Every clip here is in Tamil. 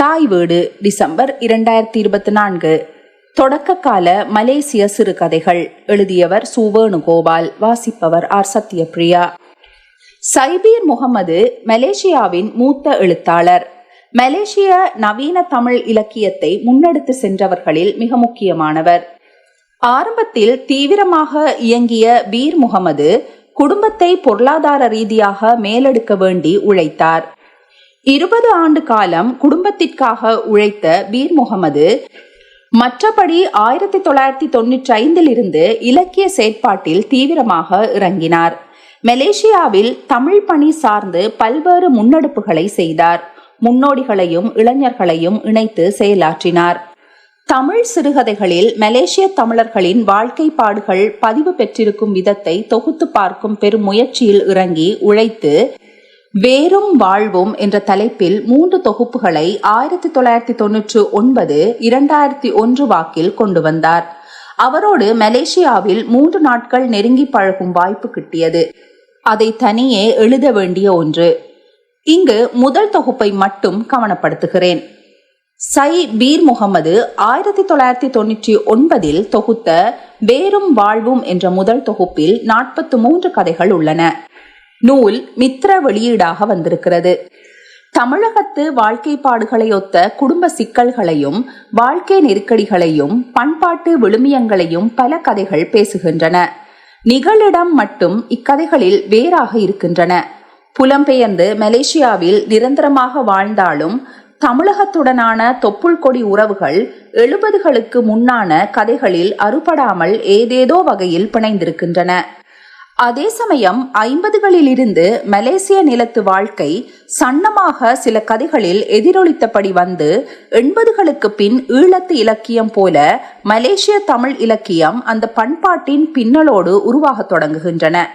தாய் வீடு டிசம்பர் இரண்டாயிரத்தி இருபத்தி நான்கு. தொடக்க கால மலேசிய சிறுகதைகள் எழுதியவர் சு. வேணுகோபால் வாசிப்பவர் ஆர். சத்யபிரியா. சைபீர் முகமது மலேசியாவின் மூத்த எழுத்தாளர். மலேசிய நவீன தமிழ் இலக்கியத்தை முன்னெடுத்து சென்றவர்களில் மிக முக்கியமானவர். ஆரம்பத்தில் தீவிரமாக இயங்கிய பீர் முகமது குடும்பத்தை பொருளாதார ரீதியாக மேலெடுக்க வேண்டி உழைத்தார். இருபது ஆண்டு காலம் குடும்பத்திற்காக உழைத்த பீர் முகமது மற்றபடி ஆயிரத்தி தொள்ளாயிரத்தி தொண்ணூற்றி ஐந்தில் இருந்து இலக்கிய செயற்பாட்டில் தீவிரமாக இறங்கினார். மலேசியாவில் தமிழ் பணி சார்ந்து பல்வேறு முன்னெடுப்புகளை செய்தார். முன்னோடிகளையும் இளைஞர்களையும் இணைத்து செயலாற்றினார். தமிழ் சிறுகதைகளில் மலேசிய தமிழர்களின் வாழ்க்கை பாடுகள் பதிவு பெற்றிருக்கும் விதத்தை தொகுத்து பார்க்கும் பெரும் முயற்சியில் இறங்கி உழைத்து வேறும் வாழ்வும் என்ற தலைப்பில் மூன்று தொகுப்புகளை ஆயிரத்தி தொள்ளாயிரத்தி தொன்னூற்று ஒன்பது இரண்டாயிரத்தி ஒன்று வாக்கில் கொண்டு வந்தார். அவரோடு மலேசியாவில் மூன்று நாட்கள் நெருங்கி பழகும் வாய்ப்பு கிட்டியது. அதை தனியே எழுத வேண்டிய ஒன்று. இங்கு முதல் தொகுப்பை மட்டும் கவனப்படுத்துகிறேன். சை பீர் முகமது ஆயிரத்தி தொள்ளாயிரத்தி தொண்ணூற்றி ஒன்பதில் தொகுத்த வேறும் வாழ்வும் என்ற முதல் தொகுப்பில் நாற்பத்து மூன்று கதைகள் உள்ளன. நூல் மித்ர வெளியீடாக வந்திருக்கிறது. தமிழகத்து வாழ்க்கைப்பாடுகளை ஒத்த குடும்ப சிக்கல்களையும் வாழ்க்கை நெருக்கடிகளையும் பண்பாட்டு விழுமியங்களையும் பல கதைகள் பேசுகின்றன. நிகழிடம் மட்டும் இக்கதைகளில் வேறாக இருக்கின்றன. புலம்பெயர்ந்து மலேசியாவில் நிரந்தரமாக வாழ்ந்தாலும் தமிழகத்துடனான தொப்புள் கொடி உறவுகள் எழுபதுகளுக்கு முன்னான கதைகளில் அறுபடாமல் ஏதேதோ வகையில் பிணைந்திருக்கின்றன. அதே சமயம் ஐம்பதுகளிலிருந்து மலேசிய நிலத்து வாழ்க்கை சன்னமாக சில கதைகளில் எதிரொலித்தபடி வந்து எண்பதுகளுக்கு பின் ஈழத்து இலக்கியம் போல மலேசிய தமிழ் இலக்கியம் அந்த பண்பாட்டின் பின்னலோடு உருவாகத் தொடங்குகின்றன.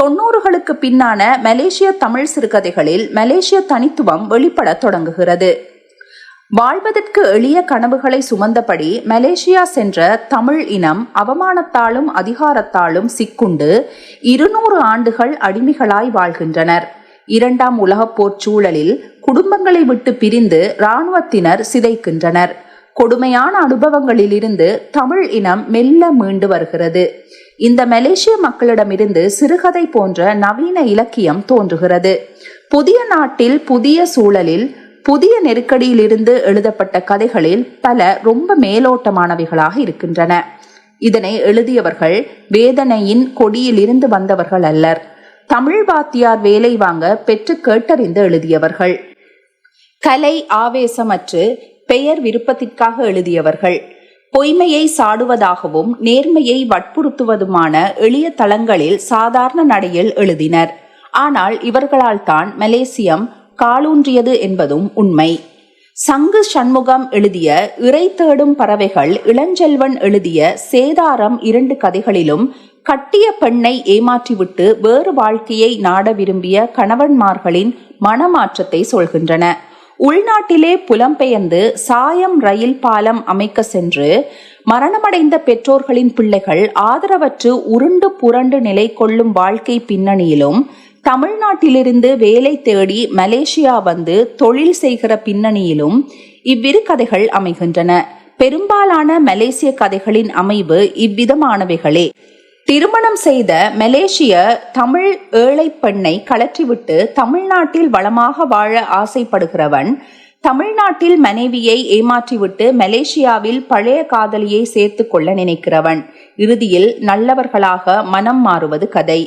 தொன்னூறுகளுக்கு பின்னான மலேசிய தமிழ் சிறுகதைகளில் மலேசிய தனித்துவம் வெளிப்படத் தொடங்குகிறது. வாழ்வதற்கு எளிய கனவுகளை சுமந்தபடி மலேசியா சென்ற தமிழ் இனம் அவமானத்தாலும் அதிகாரத்தாலும் சிக்குண்டு இருநூறு ஆண்டுகள் அடிமைகளாய் வாழ்கின்றனர். இரண்டாம் உலகப் போர் சூழலில் குடும்பங்களை விட்டு பிரிந்து இராணுவத்தினர் சிதைக்கின்றனர். கொடுமையான அனுபவங்களிலிருந்து தமிழ் இனம் மெல்ல மீண்டு வருகிறது. இந்த மலேசிய மக்களிடமிருந்து சிறுகதை போன்ற நவீன இலக்கியம் தோன்றுகிறது. புதிய நாட்டில் புதிய சூழலில் புதிய நெருக்கடியிலிருந்து எழுதப்பட்ட கதைகளில் பல ரொம்ப மேலோட்டமானவைகளாக இருக்கின்றன. இதனை எழுதியவர்கள் வேதனையின் கொடியிலிருந்து வந்தவர்கள் அல்லர். தமிழ் வாத்தியார் வேலை வாங்க பெற்று கேட்டறிந்து எழுதியவர்கள். கலை ஆவேசமற்று பெயர் விருப்பத்திற்காக எழுதியவர்கள். பொய்மையை சாடுவதாகவும் நேர்மையை வற்புறுத்துவதுமான எளிய தளங்களில் சாதாரண நடையில் எழுதினர். ஆனால் இவர்களால் தான் மலேசியம் காலூன்றியது என்பதும் உண்மை. சங்கு சண்முகம் எழுதிய இறை தேடும் பறவைகள் இளஞ்செல்வன் எழுதிய சேதாரம் இரண்டு கதைகளிலும் கட்டிய பெண்ணை ஏமாற்றிவிட்டு வேறு வாழ்க்கையை நாட விரும்பிய கணவன்மார்களின் மனமாற்றத்தை சொல்கின்றன. உள்நாட்டிலே புலம்பெயர்ந்து சாயம் ரயில் பாலம் அமைக்க சென்று மரணமடைந்த பெற்றோர்களின் பிள்ளைகள் ஆதரவற்று உருண்டு புரண்டு நிலை கொள்ளும் வாழ்க்கை பின்னணியிலும் தமிழ்நாட்டிலிருந்து வேலை தேடி மலேசியா வந்து தொழில் செய்கிற பின்னணியிலும் இவ்விரு கதைகள் அமைகின்றன. பெரும்பாலான மலேசிய கதைகளின் அமைவு இவ்விதமானவைகளே. திருமணம் செய்த மலேசிய தமிழ் ஏழை பெண்ணை கலற்றிவிட்டு தமிழ்நாட்டில் வளமாக வாழ ஆசைப்படுகிறவன் தமிழ்நாட்டில் மனைவியை ஏமாற்றிவிட்டு மலேசியாவில் பழைய காதலியை சேர்த்து கொள்ள நினைக்கிறவன். இறுதியில் நல்லவர்களாக மனம் மாறுவது கதை.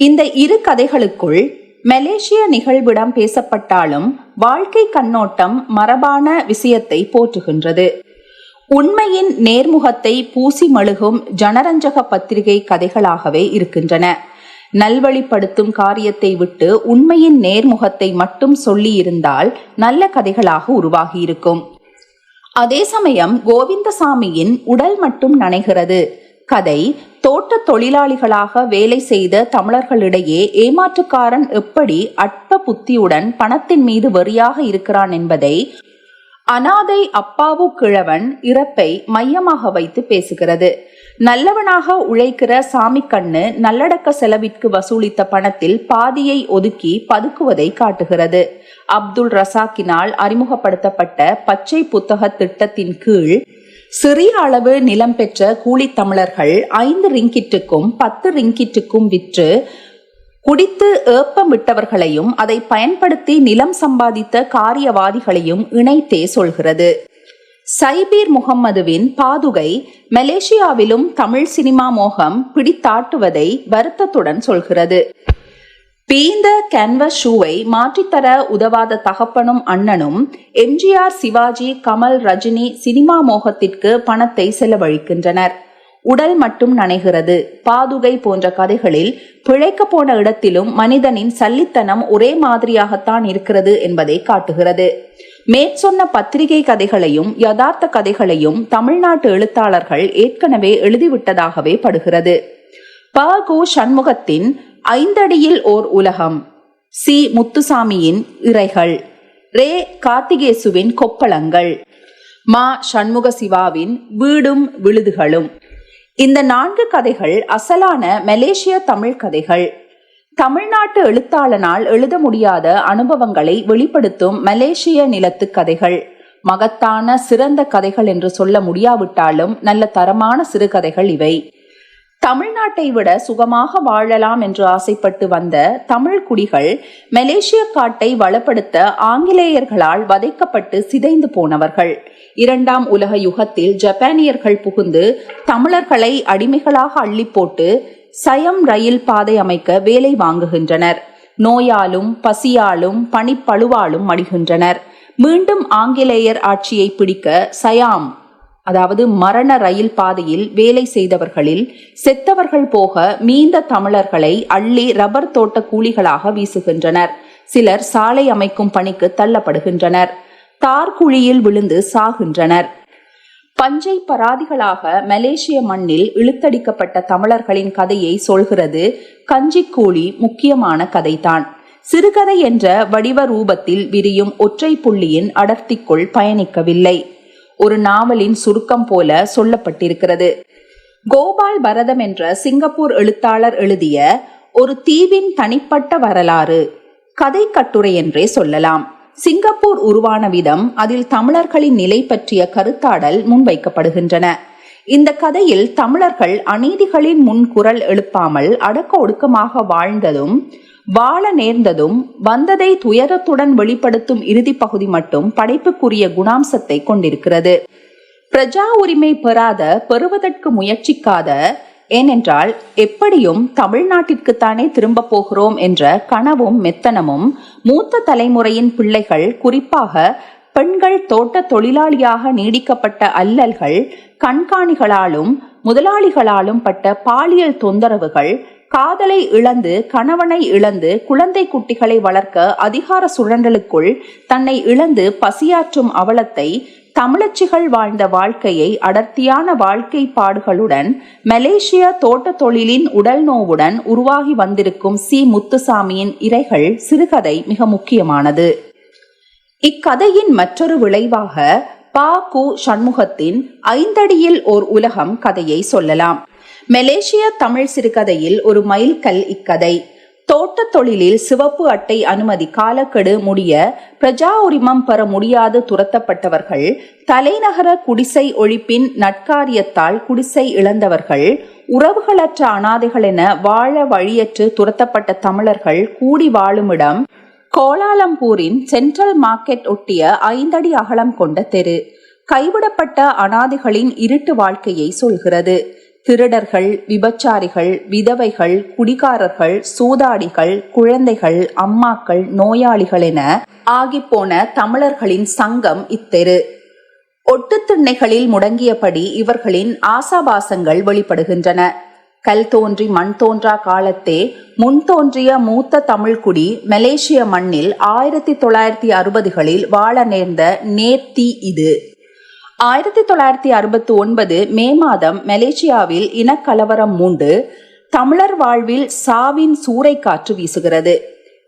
இந்த இரு கதைகளுக்குள் மலேசிய நிகழ்விடம் பேசப்பட்டாலும் வாழ்க்கை கண்ணோட்டம் மரபான விஷயத்தை போற்றுகின்றது. உண்மையின் நேர்முகத்தை பூசி மழுகும் ஜனரஞ்சக பத்திரிகை கதைகளாகவே இருக்கின்றன. நல்வழிப்படுத்தும் காரியத்தை விட்டு உண்மையின் நேர்முகத்தை மட்டும் சொல்லி இருந்தால் நல்ல கதைகளாக உருவாகியிருக்கும். அதே சமயம் கோவிந்தசாமியின் உடல் மட்டும் நனைகிறது. கதை தோட்ட தொழிலாளிகளாக வேலை செய்த தமிழர்களிடையே ஏமாற்றுக்காரன் எப்படி அற்ப புத்தியுடன் பணத்தின் மீது வெறியாக இருக்கிறான் என்பதை அனாதை அப்பாவு கிழவன் இறப்பை மையமாக வைத்து பேசுகிறது. நல்லவனாக உழைக்கிற சாமி கண்ணு நல்லடக்க செலவிற்கு வசூலித்த பணத்தில் பாதியை ஒதுக்கி பதுக்குவதை காட்டுகிறது. அப்துல் ரசாக்கினால் அறிமுகப்படுத்தப்பட்ட பச்சை புத்தக திட்டத்தின் கீழ் சிறிய அளவு நிலம் பெற்ற கூலித்தமிழர்கள் ஐந்து ரிங்கிட்டுக்கும் பத்து ரிங்கிட்டுக்கும் விற்று குடித்து ஏப்பம் விட்டவர்களையும் அதை பயன்படுத்தி நிலம் சம்பாதித்த காரியவாதிகளையும் இணைத்தே சொல்கிறது. சைபீர் முகம்மதுவின் பாதுகை மலேசியாவிலும் தமிழ் சினிமா மோகம் பிடித்தாட்டுவதை வருத்தத்துடன் சொல்கிறது. பீந்த கேன்வஸ் ஷூவை மாற்றித்தர உதவாத தகப்பனும் அண்ணனும் எம்ஜிஆர் சிவாஜி கமல் ரஜினி சினிமா மோகத்திற்கு பணத்தை செலவழிக்கின்றனர். உடல் மட்டும் நனைகிறது. பாதுகை போன்ற கதைகளில் பிழைக்க போன இடத்திலும் மனிதனின் சல்லித்தனம் ஒரே மாதிரியாகத்தான் இருக்கிறது என்பதை காட்டுகிறது. மேற்சொன்ன பத்திரிகை கதைகளையும் யதார்த்த கதைகளையும் தமிழ்நாட்டு எழுத்தாளர்கள் ஏற்கனவே எழுதிவிட்டதாகவே படுகிறது. ப. கு. சண்முகத்தின் ஐந்தடியில் ஓர் உலகம். சி. முத்துசாமியின் இறைகள் ரே. கார்த்திகேசுவின் கொப்பளங்கள். மா. சண்முக சிவாவின் வீடும் விழுதுகளும். இந்த நான்கு கதைகள் அசலான மலேசிய தமிழ் கதைகள். தமிழ்நாட்டு எழுத்தாளனால் எழுத முடியாத அனுபவங்களை வெளிப்படுத்தும் மலேசிய நிலத்து கதைகள். மகத்தான சிறந்த கதைகள் என்று சொல்ல முடியாவிட்டாலும் நல்ல தரமான சிறுகதைகள் இவை. தமிழ்நாட்டை விட சுகமாக வாழலாம் என்று ஆசைப்பட்டு வந்த தமிழ் குடிகள் மலேசிய காட்டை வளப்படுத்த ஆங்கிலேயர்களால் வதைக்கப்பட்டு சிதைந்து போனவர்கள். இரண்டாம் உலக யுகத்தில் ஜப்பானியர்கள் புகுந்து தமிழர்களை அடிமைகளாக அள்ளி போட்டு சயம் ரயில் பாதை அமைக்க வேலை வாங்குகின்றனர். நோயாலும் பசியாலும் பனிப்பழுவாலும் மடிகின்றனர். மீண்டும் ஆங்கிலேயர் ஆட்சியை பிடிக்க சயாம் அதாவது மரண ரயில் பாதையில் வேலை செய்தவர்களில் செத்தவர்கள் போக மீந்த தமிழர்களை அள்ளி ரப்பர் தோட்ட கூலிகளாக வீசுகின்றனர். சிலர் சாலை அமைக்கும் பணிக்கு தள்ளப்படுகின்றனர். தார்குழியில் விழுந்து சாகின்றனர். பஞ்சை பராதிகளாக மலேசிய மண்ணில் இழுத்தடிக்கப்பட்ட தமிழர்களின் கதையை சொல்கிறது கஞ்சிக்கூலி முக்கியமான கதைதான். சிறுகதை என்ற வடிவ ரூபத்தில் விரியும் ஒற்றை புள்ளியின் அடர்த்திக்குள் பயணிக்கவில்லை. ஒரு நாவலின் சுருக்கம் போல சொல்லப்பட்டிருக்கிறது. கோபால் பரதம் என்ற சிங்கப்பூர் எழுத்தாளர் எழுதிய ஒரு தீவின் தனிப்பட்ட வரலாறு கதை கட்டுரை என்றே சொல்லலாம். சிங்கப்பூர் உருவான விதம் அதில் தமிழர்களின் நிலை பற்றிய கருத்தாடல் முன்வைக்கப்படுகின்றன. இந்த கதையில் தமிழர்கள் அநீதிகளின் முன் குரல் எழுப்பாமல் அடக்க ஒடுக்கமாக வாழ்ந்ததும் வாழ நேர்ந்ததும் வந்ததை துயரத்துடன் வெளிப்படுத்தும் இறுதி பகுதி மட்டும் படைப்புக்குரிய குணாம்சத்தை கொண்டிருக்கிறது. பிரஜா உரிமை பெறாத பெறுவதற்கு முயற்சிக்காத ஏனென்றால் எப்படியும் தமிழ்நாட்டிற்குத்தானே திரும்ப போகிறோம் என்ற கனவும் மெத்தனமும் மூத்த தலைமுறையின் பிள்ளைகள் குறிப்பாக பெண்கள் தோட்ட தொழிலாளியாக நீடிக்கப்பட்ட அல்லல்கள் கண்காணிகளாலும் முதலாளிகளாலும் பட்ட பாலியல் தொந்தரவுகள் காதலை இழந்து கணவனை இழந்து குழந்தை குட்டிகளை வளர்க்க அதிகார சுழண்டலுக்குள் தன்னை இழந்து பசியாற்றும் அவலத்தை தமிழச்சிகள் வாழ்ந்த வாழ்க்கையை அடர்த்தியான வாழ்க்கை பாடுகளுடன் மலேசிய தோட்ட தொழிலின் உடல் நோவுடன் உருவாகி வந்திருக்கும் சி. முத்துசாமியின் இறைகள் சிறுகதை மிக முக்கியமானது. இக்கதையின் மற்றொரு விளைவாக பா. கு. சண்முகத்தின் ஐந்தடியில் ஓர் உலகம் கதையை சொல்லலாம். மலேசிய தமிழ் சிறுகதையில் ஒரு மைல்கல் இக்கதை. தோட்ட தொழிலில் சிவப்பு அட்டை அனுமதி காலக்கெடு முடிய பிரஜா உரிமம் பெற முடியாது துரத்தப்பட்டவர்கள் தலைநகர குடிசை ஒழிப்பின் நட்காரியத்தால் குடிசை இழந்தவர்கள் உறவுகளற்ற அனாதைகள் என வாழ வழியற்று துரத்தப்பட்ட தமிழர்கள் கூடி வாழுமிடம் கோலாலம்பூரின் சென்ட்ரல் மார்க்கெட் ஒட்டிய ஐந்தடி அகலம் கொண்ட தெரு. கைவிடப்பட்ட அனாதைகளின் இருட்டு வாழ்க்கையை சொல்கிறது. திருடர்கள் விபச்சாரிகள் விதவைகள் குடிகாரர்கள் சூதாடிகள் குழந்தைகள் அம்மாக்கள் நோயாளிகள் என ஆகிப்போன தமிழர்களின் சங்கம் இத்தெரு. ஒட்டுத்திண்ணைகளில் முடங்கியபடி இவர்களின் ஆசாபாசங்கள் வெளிப்படுகின்றன. கல் தோன்றி மண் தோன்றா காலத்தே முன் தோன்றிய மூத்த தமிழ்குடி மலேசிய மண்ணில் ஆயிரத்தி தொள்ளாயிரத்தி அறுபதுகளில் வாழ நேர்ந்த நேர்த்தி இது. ஆயிரத்தி தொள்ளாயிரத்தி அறுபத்தி ஒன்பது மே மாதம் மலேசியாவில் இனக்கலவரம் மூண்டு தமிழர் வாழ்வில் சாவின் சூறை காற்று வீசுகிறது.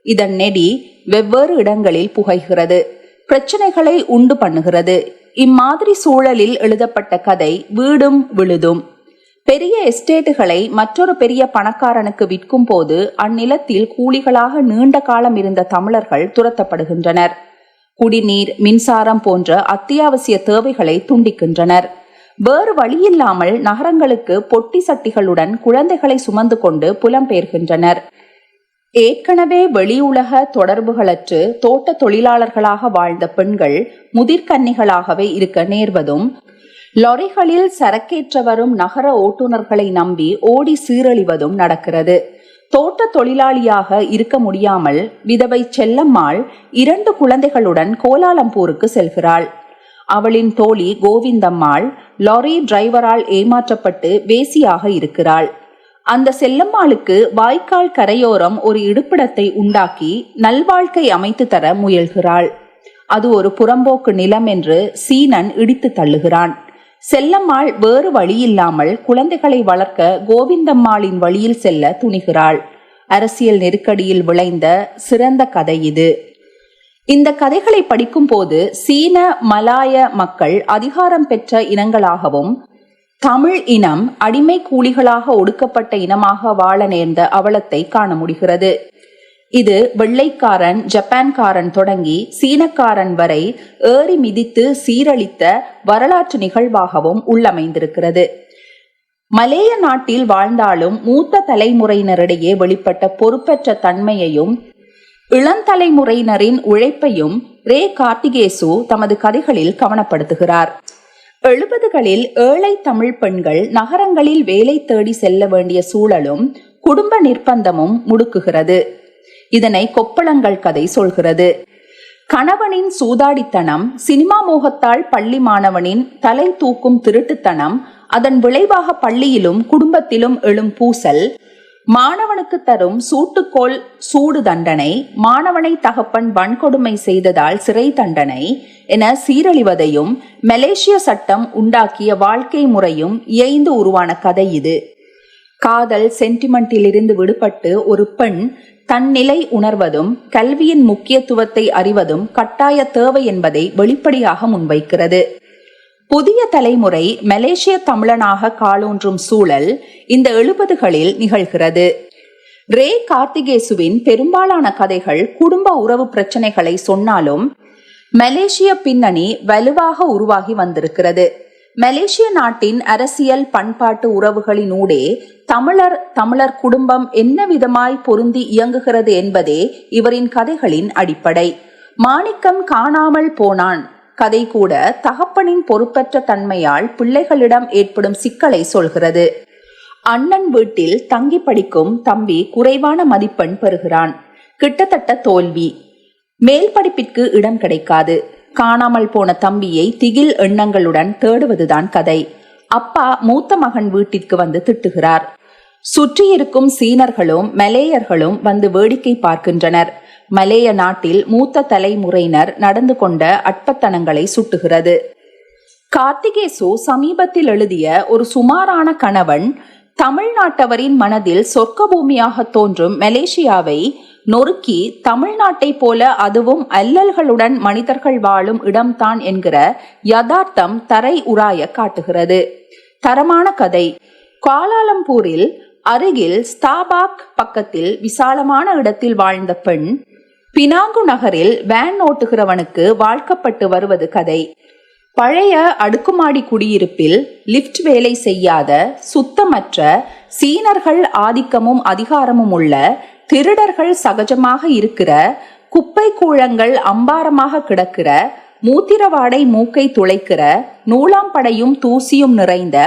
இதன் நெடி வெவ்வேறு இடங்களில் புகைகிறது. பிரச்சனைகளை உண்டு பண்ணுகிறது. இம்மாதிரி சூழலில் எழுதப்பட்ட கதை வீடும் விழுதும். பெரிய எஸ்டேட்டுகளை மற்றொரு பெரிய பணக்காரனுக்கு விற்கும் போது அந்நிலத்தில் கூலிகளாக நீண்ட காலம் இருந்த தமிழர்கள் துரத்தப்படுகின்றனர். குடிநீர் மின்சாரம் போன்ற அத்தியாவசிய தேவைகளை துண்டிக்கின்றனர். வேறு வழியில்லாமல் நகரங்களுக்கு பொட்டி சட்டிகளுடன் குழந்தைகளை சுமந்து கொண்டு புலம்பெயர்கின்றனர். ஏற்கனவே வெளியுலக தொடர்புகளற்று தோட்ட தொழிலாளர்களாக வாழ்ந்த பெண்கள் முதிர்கன்னிகளாகவே இருக்க நேர்வதும் லாரிகளில் சரக்கேற்ற வரும் நகர ஓட்டுநர்களை நம்பி ஓடி சீரழிவதும் நடக்கிறது. தோட்ட தொழிலாளியாக இருக்க முடியாமல் விதவை செல்லம்மாள் இரண்டு குழந்தைகளுடன் கோலாலம்பூருக்கு செல்கிறாள். அவளின் தோழி கோவிந்தம்மாள் லாரி டிரைவரால் ஏமாற்றப்பட்டு வேசியாக இருக்கிறாள். அந்த செல்லம்மாளுக்கு வாய்க்கால் கரையோரம் ஒரு இடுப்பிடத்தை உண்டாக்கி நல்வாழ்க்கை அமைத்து தர முயல்கிறாள். அது ஒரு புறம்போக்கு நிலம் என்று சீனன் இடித்து தள்ளுகிறான். செல்லம்மாள் வேறு வழியில்லாமல் குழந்தைகளை வளர்க்க கோவிந்தம்மாளின் வழியில் செல்ல துணிகிறாள். அரசியல் நெருக்கடியில் விளைந்த சிறந்த கதை இது. இந்த கதைகளை படிக்கும் போது சீன மலாய மக்கள் அதிகாரம் பெற்ற இனங்களாகவும் தமிழ் இனம் அடிமை கூலிகளாக ஒடுக்கப்பட்ட இனமாக வாழ நேர்ந்த அவலத்தை காண முடிகிறது. இது வெள்ளைக்காரன் ஜப்பான்காரன் தொடங்கி சீனக்காரன் வரை ஏறி மிதித்து சீரழித்த வரலாற்று நிகழ்வாகவும் உள்ளமைந்திருக்கிறது. மலேய நாட்டில் வாழ்ந்தாலும் மூத்த தலைமுறையினரிடையே வெளிப்பட்ட பொறுப்பற்ற தன்மையையும் இளந்தலைமுறையினரின் உழைப்பையும் ரே கார்த்திகேசு தமது கதைகளில் கவனப்படுத்துகிறார். எழுபதுகளில் ஏழை தமிழ் பெண்கள் நகரங்களில் வேலை தேடி செல்ல வேண்டிய சூழலும் குடும்ப நிர்பந்தமும் முடுக்குகிறது. இதனை கொப்பளங்கள் கதை சொல்கிறது. கணவனின் சூதாடித்தனம் சினிமா மோகத்தால் பள்ளி மாணவனின் தலை தூக்கும் திருட்டுத்தனம் அதன் விளைவாக பள்ளியிலும் குடும்பத்திலும் எழும் பூசல் மாணவனுக்கு தரும் சூட்டுக்கோள் சூடு தண்டனை மாணவனை தகப்பன் வன்கொடுமை செய்ததால் சிறை தண்டனை என சீரழிவதையும் மலேசிய சட்டம் உண்டாக்கிய வாழ்க்கை முறையும் இயைந்து உருவான கதை இது. காதல் சென்டிமெண்டிலிருந்து விடுபட்டு ஒரு பெண் தன் நிலை உணர்வதும் கல்வியின் முக்கியத்துவத்தை அறிவதும் கட்டாய தேவை என்பதை வெளிப்படையாக முன்வைக்கிறது. புதிய தலைமுறை மலேசிய தமிழனாக காலூன்றும் சூழல் இந்த எழுபதுகளில் நிகழ்கிறது. ரே கார்த்திகேசுவின் பெரும்பாலான கதைகள் குடும்ப உறவு பிரச்சனைகளை சொன்னாலும் மலேசிய பின்னணி வலுவாக உருவாகி வந்திருக்கிறது. மலேசிய நாட்டின் அரசியல் பண்பாட்டு உறவுகளினூடே தமிழர் தமிழர் குடும்பம் என்ன விதமாய் பொருந்தி இயங்குகிறது என்பதே இவரின் கதைகளின் அடிப்படை. மாணிக்கம் காணாமல் போனான். கதை கூட தகப்பனின் பொறுப்பற்ற தன்மையால் பிள்ளைகளிடம் ஏற்படும் சிக்கலை சொல்கிறது. அண்ணன் வீட்டில் தங்கி படிக்கும் தம்பி குறைவான மதிப்பெண் பெறுகிறான். கிட்டத்தட்ட தோல்வி. மேல் படிப்பிற்கு இடம் கிடைக்காது. காணாமல் போன தம்பியை திகில் எண்ணங்களுடன் தேடுவதுதான் கதை. அப்பா மூத்த மகன் வீட்டிற்கு வந்து திட்டுகிறார். சுற்றியிருக்கும் சீனர்களும் மலேயர்களும் வந்து வேடிக்கை பார்க்கின்றனர். மலேய நாட்டில் மூத்த தலைமுறையினர் நடந்து கொண்ட அற்பத்தனங்களை சுட்டுகிறது. கார்த்திகேசு சமீபத்தில் எழுதிய ஒரு சுமாரான கணவன் தமிழ்நாட்டவரின் மனதில் சொர்க்க பூமியாக தோன்றும் மலேசியாவை நொறுக்கி தமிழ்நாட்டை போல அதுவும் அல்லல்களுடன் மனிதர்கள் வாழும் இடம்தான் என்கிற யதார்த்தம் தரை உராய காட்டுகிறது. தரமான கதை. குவாலாலம்பூரில் அருகில் ஸ்தாபாக் பக்கத்தில் விசாலமான இடத்தில் வாழ்ந்த பெண் பினாங்கு நகரில் வேன் ஓட்டுகிறவனுக்கு வாழ்க்கப்பட்டு வருவது கதை. பழைய அடுக்குமாடி குடியிருப்பில் லிப்ட் வேலை செய்யாத சுத்தமற்ற சீனர்கள் ஆதிக்கமும் அதிகாரமும் உள்ள திருடர்கள் சகஜமாக இருக்கிற குப்பை கூழங்கள் அம்பாரமாக கிடக்கிற மூத்திரவாடை மூக்கை துளைக்கிற நூலாம்படையும் தூசியும் நிறைந்த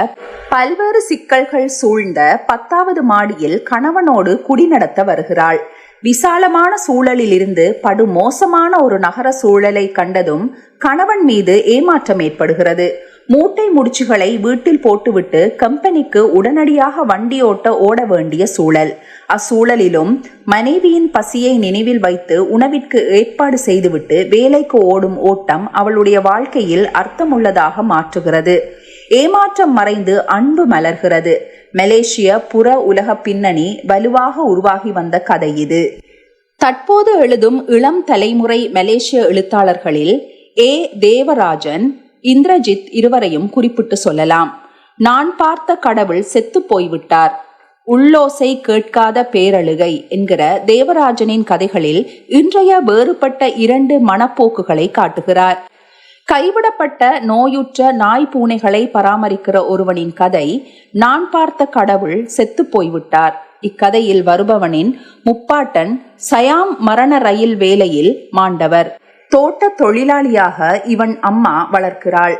பல்வேறு சிக்கல்கள் சூழ்ந்த பத்தாவது மாடியில் கணவனோடு குடி நடத்த வருகிறாள். விசாலமான சூழலிலிருந்து படுமோசமான ஒரு நகர சூழலை கண்டதும் கணவன் மீது ஏமாற்றம் ஏற்படுகிறது. மூட்டை முடிச்சுகளை வீட்டில் போட்டுவிட்டு கம்பெனிக்கு உடனடியாக வண்டி ஓட்ட ஓட வேண்டிய சூழல். அச்சூழலிலும் மனைவியின் பசியை நினைவில் வைத்து உணவிற்கு ஏற்பாடு செய்துவிட்டு வேலைக்கு ஓடும் ஓட்டம் அவளுடைய வாழ்க்கையில் அர்த்தமுள்ளதாக மாற்றுகிறது. ஏமாற்றம் மறைந்து அன்பு மலர்கிறது. மலேசிய புற உலக பின்னணி வலுவாக உருவாகி வந்த கதை இது. தற்போது எழுதும் இளம் தலைமுறை மலேசிய எழுத்தாளர்களில் ஏ. தேவராஜன் இந்திரஜித் இருவரையும் குறிப்பிட்டு சொல்லலாம். நான் பார்த்த கடவுள் செத்து போய்விட்டார். உள்ளோசை கேட்காத பேரழுகை என்கிற தேவராஜனின் கதைகளில் இன்றைய வேறுபட்ட இரண்டு மனப்போக்குகளை காட்டுகிறார். கைவிடப்பட்ட நோயுற்ற நாய் பூனைகளை பராமரிக்கிற ஒருவனின் கதை நான் பார்த்த கடவுள் செத்து போய்விட்டார் இக்கதையில் வருபவனின் முப்பாட்டன் சயாம் மரண ரயில் வேலையில் மாண்டவர். தோட்ட தொழிலாளியாக இவன் அம்மா வளர்க்கிறாள்.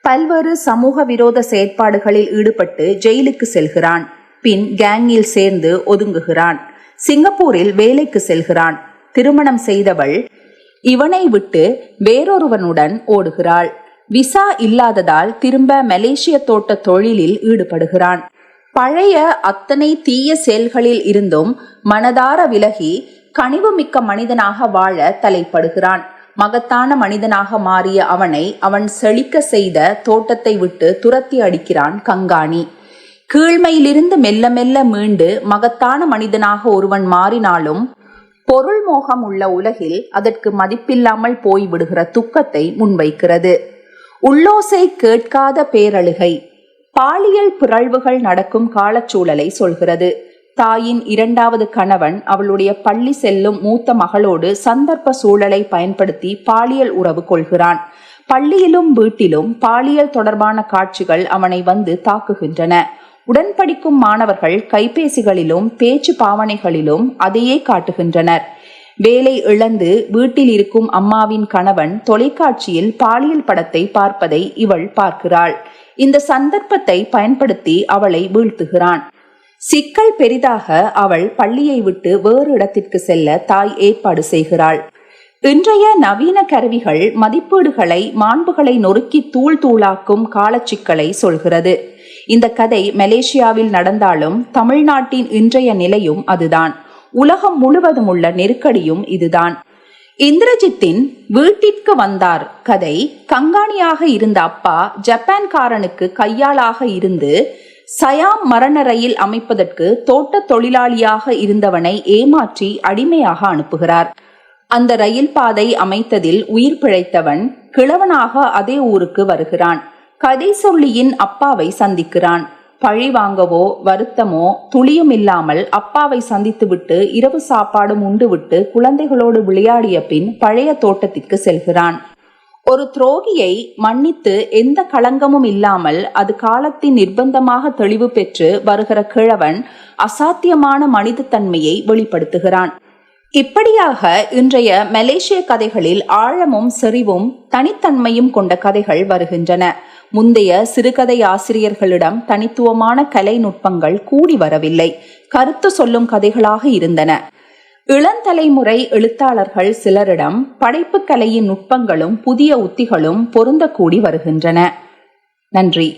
பல்வேறு சமூக விரோத செயற்பாடுகளில் ஈடுபட்டு ஜெயிலுக்கு செல்கிறான். பின் கேங்கில் சேர்ந்து ஒதுங்குகிறான். சிங்கப்பூரில் வேலைக்கு செல்கிறான். திருமணம் செய்தவள் இவனை விட்டு வேறொருவனுடன் ஓடுகிறாள். விசா இல்லாததால் திரும்ப மலேசிய தோட்ட தொழிலில் ஈடுபடுகிறான். பழைய அத்தனை தீய செயல்களில் இருந்தும் மனதார விலகி கனிவுமிக்க மனிதனாக வாழ தலைப்படுகிறான். மகத்தான மனிதனாக மாறிய அவனை அவன் செழிக்க செய்த தோட்டத்தை விட்டு துரத்தி அடிக்கிறான் கங்காணி. கீழ்மையிலிருந்து மெல்ல மெல்ல மீண்டு மகத்தான மனிதனாக ஒருவன் மாறினாலும் பொருள் மோகம் உள்ள உலகில் அதற்கு மதிப்பில்லாமல் போய்விடுகிற துக்கத்தை முன்வைக்கிறது. உள்ளோசை கேட்காத பேரழுகை. பாலியல் பிறழ்வுகள் நடக்கும் காலச்சூழலை சொல்கிறது. தாயின் இரண்டாவது கணவன் அவளுடைய பள்ளி செல்லும் மூத்த மகளோடு சந்தர்ப்ப சூழலை பயன்படுத்தி பாலியல் உறவு கொள்கிறான். பள்ளியிலும் வீட்டிலும் பாலியல் தொடர்பான காட்சிகள் அவனை வந்து தாக்குகின்றன. உடன்படிக்கும் மாணவர்கள் கைபேசிகளிலும் பேச்சு பாவனைகளிலும் அதையே காட்டுகின்றனர். வேலை இழந்து வீட்டில் இருக்கும் அம்மாவின் கணவன் தொலைக்காட்சியில் பாலியல் படத்தை பார்ப்பதை இவள் பார்க்கிறாள். இந்த சந்தர்ப்பத்தை பயன்படுத்தி அவளை வீழ்த்துகிறான். சிக்கல் பெரிதாக அவள் பள்ளியை விட்டு வேறு இடத்திற்கு செல்ல தாய் ஏற்பாடு செய்கிறாள். இன்றைய நவீன கருவிகள் மதிப்பீடுகளை மாண்புகளை நொறுக்கி தூள் தூளாக்கும் காலச்சிக்கலை சொல்கிறது. இந்த கதை மலேசியாவில் நடந்தாலும் தமிழ்நாட்டின் இன்றைய நிலையும் அதுதான். உலகம் முழுவதும் உள்ள நெருக்கடியும் இதுதான். இந்திரஜித்தின் வீட்டிற்கு வந்தார் கதை கங்காணியாக இருந்த அப்பா ஜப்பான்காரனுக்கு கையாளாக இருந்து சயாம் மரண ரயில் அமைப்பதற்கு தோட்ட தொழிலாளியாக இருந்தவனை ஏமாற்றி அடிமையாக அனுப்புகிறார். அந்த ரயில் பாதை அமைத்ததில் உயிர் பிழைத்தவன் கிழவனாக அதே ஊருக்கு வருகிறான். கதை சொல்லியின் அப்பாவை சந்திக்கிறான். பழி வாங்கவோ வருத்தமோ துளியும் இல்லாமல் அப்பாவை சந்தித்துவிட்டு இரவு சாப்பாடும் உண்டுவிட்டு குழந்தைகளோடு விளையாடிய பின் பழைய தோட்டத்திற்கு செல்கிறான். ஒரு துரோகியை மன்னித்து எந்த களங்கமும் இல்லாமல் அது காலத்தின் நிர்பந்தமாக தெளிவு பெற்று வருகிற கிழவன் அசாத்தியமான மனித தன்மையை வெளிப்படுத்துகிறான். இப்படியாக இன்றைய மலேசிய கதைகளில் ஆழமும் செறிவும் தனித்தன்மையும் கொண்ட கதைகள் வருகின்றன. முந்தைய சிறுகதை ஆசிரியர்களிடம் தனித்துவமான கலை நுட்பங்கள் கூடி வரவில்லை. கருத்து சொல்லும் கதைகளாக இருந்தன. இளந்தலைமுறை எழுத்தாளர்கள் சிலரிடம் படைப்பு கலையின் நுட்பங்களும் புதிய உத்திகளும் பொருந்தக்கூடி வருகின்றன. நன்றி.